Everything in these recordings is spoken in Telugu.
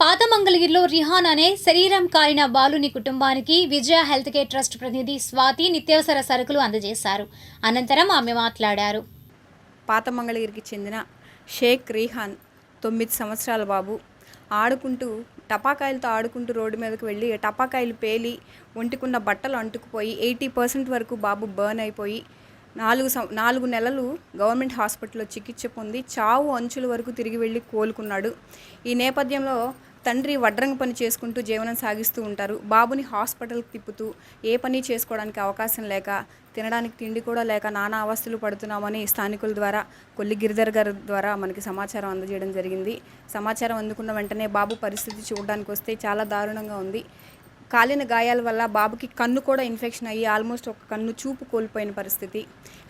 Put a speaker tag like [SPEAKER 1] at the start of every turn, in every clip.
[SPEAKER 1] పాతమంగళగిరిలో రిహాన్ అనే శరీరం కాలిన బాలుని కుటుంబానికి విజయ హెల్త్ కేర్ ట్రస్ట్ ప్రతినిధి స్వాతి నిత్యావసర సరుకులు అందజేశారు. అనంతరం ఆమె మాట్లాడారు.
[SPEAKER 2] పాతమంగళగిరికి చెందిన షేక్ రిహాన్ తొమ్మిది సంవత్సరాల బాబు. ఆడుకుంటూ టపాకాయలతో ఆడుకుంటూ రోడ్డు మీదకి వెళ్ళి టపాకాయలు పేలి ఒంటికున్న బట్టలు అంటుకుపోయి ఎయిటీ పర్సెంట్ వరకు బాబు బర్న్ అయిపోయి నాలుగు సం నాలుగు నెలలు గవర్నమెంట్ హాస్పిటల్లో చికిత్స పొంది చావు అంచుల వరకు తిరిగి వెళ్ళి కోలుకున్నాడు. ఈ నేపథ్యంలో తండ్రి వడ్రంగ పని చేసుకుంటూ జీవనం సాగిస్తూ ఉంటారు. బాబుని హాస్పిటల్కి తిప్పుతూ ఏ పని చేసుకోవడానికి అవకాశం లేక తినడానికి తిండి కూడా లేక నానా అవస్థలు పడుతున్నామని స్థానికుల ద్వారా కొల్లి గిరిధర్ గారి ద్వారా మనకి సమాచారం అందజేయడం జరిగింది. సమాచారం అందుకున్న వెంటనే బాబు పరిస్థితి చూడడానికి వస్తే చాలా దారుణంగా ఉంది. కాలిన గాయాల వల్ల బాబుకి కన్ను కూడా ఇన్ఫెక్షన్ అయ్యి ఆల్మోస్ట్ ఒక కన్ను చూపు కోల్పోయిన పరిస్థితి.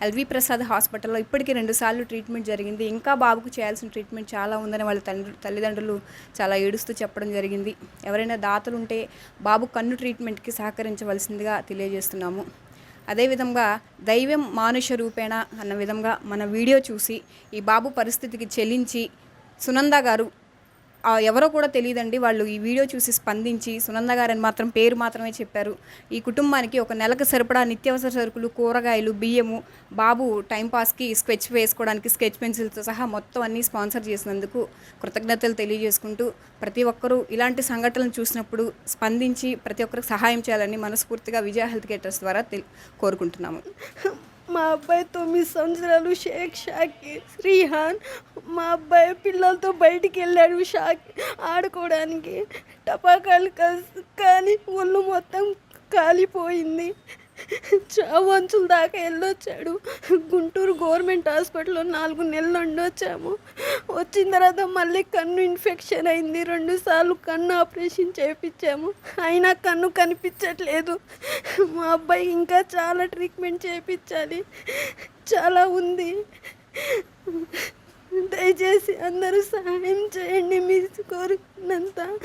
[SPEAKER 2] ఎల్వి ప్రసాద్ హాస్పిటల్లో ఇప్పటికీ రెండుసార్లు ట్రీట్మెంట్ జరిగింది. ఇంకా బాబుకు చేయాల్సిన ట్రీట్మెంట్ చాలా ఉందని వాళ్ళ తండ్రి తల్లిదండ్రులు చాలా ఏడుస్తూ చెప్పడం జరిగింది. ఎవరైనా దాతలు ఉంటే బాబు కన్ను ట్రీట్మెంట్కి సహకరించవలసిందిగా తెలియజేస్తున్నాము. అదేవిధంగా దైవం మానుష రూపేణ అన్న విధంగా మన వీడియో చూసి ఈ బాబు పరిస్థితికి చెల్లించి సునంద గారు ఎవరో కూడా తెలియదండి. వాళ్ళు ఈ వీడియో చూసి స్పందించి సునంద గారని మాత్రం పేరు మాత్రమే చెప్పారు. ఈ కుటుంబానికి ఒక నెలకు సరిపడా నిత్యావసర సరుకులు కూరగాయలు బియ్యము బాబు టైంపాస్కి స్కెచ్ వేసుకోవడానికి స్కెచ్ పెన్సిల్తో సహా మొత్తం అన్నీ స్పాన్సర్ చేసినందుకు కృతజ్ఞతలు తెలియజేసుకుంటూ ప్రతి ఒక్కరూ ఇలాంటి సంఘటనలు చూసినప్పుడు స్పందించి ప్రతి ఒక్కరికి సహాయం చేయాలని మనస్ఫూర్తిగా విజయ హెల్త్ కేర్ ట్రస్ట్ ద్వారా తెల్- కోరుకుంటున్నాము.
[SPEAKER 3] మా అబ్బాయి తొమ్మిది సంవత్సరాలు షేక్ షాకి శ్రీహాన్ మా అబ్బాయి పిల్లలతో బయటికి వెళ్ళాడు షాక్ ఆడుకోవడానికి. టపాకాలు కస్- కానీ ఒళ్ళు మొత్తం కాలిపోయింది. చావంచుల దాకా వెళ్ళొచ్చాడు. గుంటూరు గవర్నమెంట్ హాస్పిటల్లో నాలుగు నెలలు ఉండొచ్చాము. వచ్చిన తర్వాత మళ్ళీ కన్ను ఇన్ఫెక్షన్ అయింది. రెండుసార్లు కన్ను ఆపరేషన్ చేయించాము. అయినా కన్ను కనిపించట్లేదు. మా అబ్బాయి ఇంకా చాలా ట్రీట్మెంట్ చేయించాలి. చాలా ఉంది. దయచేసి అందరూ సహాయం చేయండి మీ కోరుకున్నంత